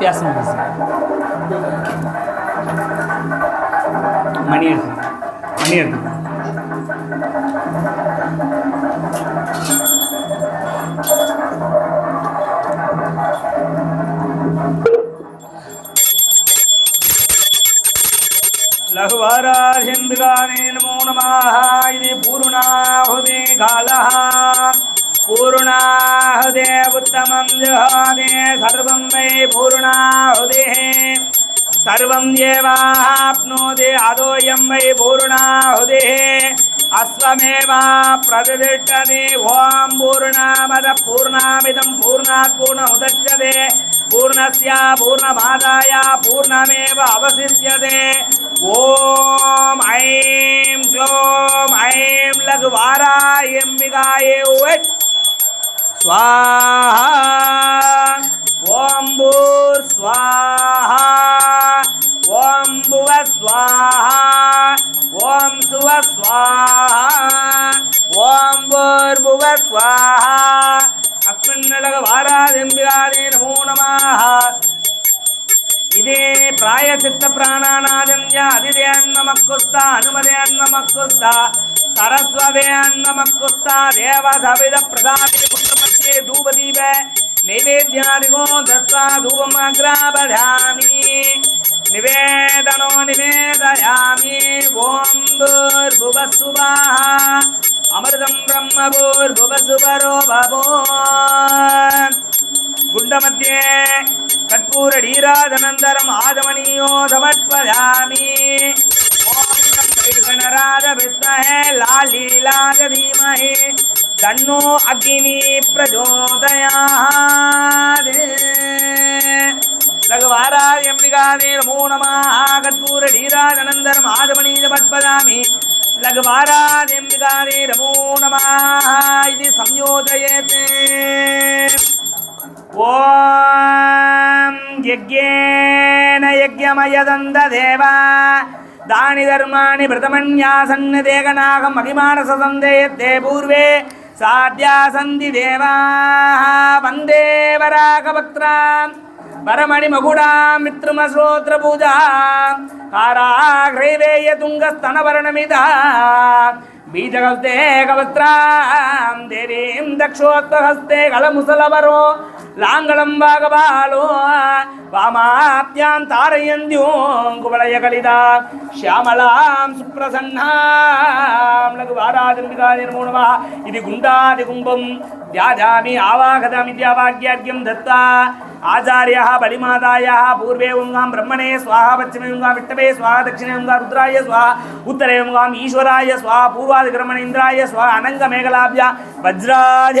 வித்தியாசம் வருது மணி எடுத்து மணி எடுத்து. லகுவாரார் ஹிந்துகானே நமோ நமாக இது பூர்ணாஹுதி காலஹா. उत्तमं जुहादे सर्वं वै पूर्णाहुतेः सर्वं येवाप्नोति अदोऽयं वै पूर्णाहुतिः अश्वमेव प्रतिष्ठति ॐ पूर्णामद पूर्णामिदं पूर्णात् पूर्णमुदच्यते पूर्णस्य पूर्णमादाय पूर्णमेव अवशिष्यते ॐ ऐं क्लों ऐं लघुवारायम्बिकायै वट् స్వాహా. ఓం భూర్ స్వాహా. ఓం భువ స్వాహా. ఓం సువ స్వాహా. ఓం భూర్భువ స్వాహా. అస్మిన్నళగ వారాదింబిరాదే నమో నమః. ఇదే ప్రాయచిత్త ప్రాణానాదంయ అదిదేన్నమక్కుస్త హనుమదేన్నమక్కుస్త సరస్వదేన్నమక్కుస్త దేవసవిద ప్రదాది सर्वे धूपदीप नैवेद्यादिको दत्त्वा धूपमग्रावधामि निवेदनो निवेदयामि ॐ भूर्भुवस्सुवाः अमृतं ब्रह्म आदमनीयो धमत्वधामि ॐ गणराधविद्महे लालीलाय धीमहे तन्नो अग्नि प्रचोदयात् रघुवाराय अम्बिकादे नमो नमः कत्पूरधीराजनन्दरम् आदमनीजपत्पदामि लघुवाराय अम्बिकादे नमो नमः इति संयोजयेत् ॐ यज्ञेन यज्ञमयदन्ददेवा दानि धर्माणि भृतमन्यासन् देगनागं महिमानससन्देयते पूर्वे సాధ్యాసంది దేవా వందే వరాకవక్త్రా పరమణిమగుడా మిత్రుమశ్రోత్ర పూజా కారాఘ్రైవేయ తుంగస్తనవర్ణమిద బీజగస్తే కవస్త్రాం దేవీం దక్షోత్వహస్తే కలముసలవరో லாங்கலம் வாகபாலோ வாமாப்தியாம் தாரயந்தியோங்குவலய கலிதா ஷியாமலாம் சுப்ரசன்னாம் லகு வாராதிம்பிகா நிர்மூணமா இது குண்டாதி கும்பம் தியாதாமி ஆவாகதாமி தியாவாக்கியாக்கியம் தத்தா ஆச்சாரியா பலிமாதாயா பூர்வே உங்காம் பிரம்மணே சுவாஹா பச்சிமே உங்காம் விட்டவே சுவாஹா தட்சிணே உங்கா ருத்ராய சுவா உத்தரே உங்காம் ஈஸ்வராய சுவா பூர்வாதி கிரமணேந்திராய சுவா அனங்க மேகலாபியா வஜ்ராஜ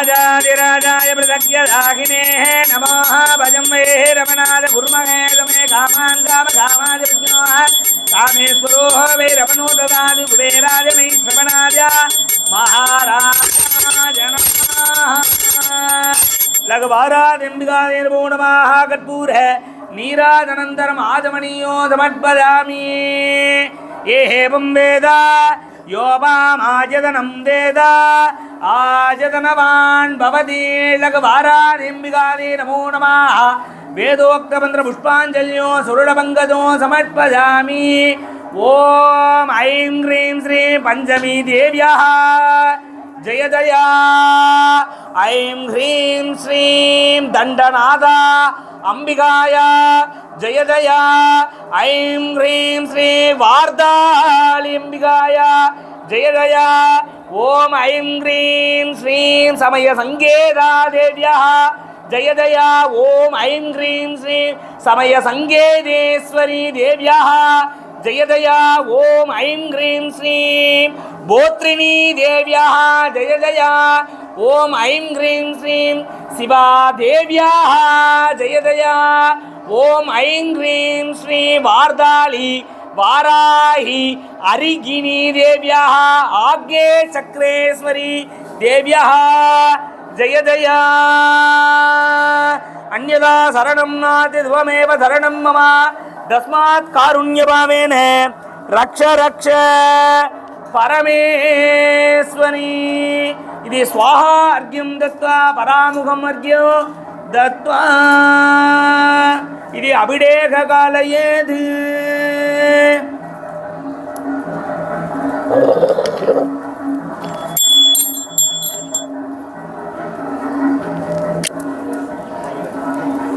राजाधिराजाय पृथग्यदाहिने नमो। भजं मे रमणाय गुरुमहे मे कामान् काम कामाय विज्ञो कामेश्वरो कुबेराय मे श्रवणाय। महाराज नमः। कर्पूर है नीराजनन्तरम् आजमनीयो समर्पयामि। ये हेवं वेद யோபாமாஜதனம் தேதா ஆஜதனவான் பவதி லகுவாராணிம்பிகாதி நமோ நமாக வேதோக்தமந்திர புஷ்பாஞ்சல்யோ சுருளபங்கதோ சமர்ப்பதாமி ஓம் I'm hreem Sri Panchami தேவியா Jaya Jaya. I'm ஹ்ரீம் ஸ்ரீம் தண்டநாதா. అంబికాయ జయ జయ ఐం హ్రీం శ్రీ వార్దాళింబికాయ జయ జయ ఓం ఐం హ్రీం శ్రీం సమయ సంగేదాదేవ్య జయ జయ ఓం ఐం హ్రీం శ్రీం సమయ సంగేదేశ్వరీ దేవ్య జయ జయ ఓం ఐం హ్రీం శ్రీం భోత్రిణీ దేవ్యా జయ జయ ఓం ఐం హ్రీం శ్రీం శివాదేవ్యా. ஜெயதயா ஓம் ஐங் ஹ்ரீம் ஸ்ரீ வார்தாளி வாராஹி அரிகிணி தேவியா. ஆக்ஞே சக்ரேஸ்வரி தேவியா. ஜெயதயா அந்நதா சரணம் நாதி துவமேவ சரணம் மம. தஸ்மாத் காருண்யபாவேன ரக்ஷ ரக்ஷ. பரமேஸ்வரி. இது ஸ்வாஹா அர்க்யம் தத்வா பராமுகம் அர்க்யோ தத்வா. இது அபிடேக காலையேது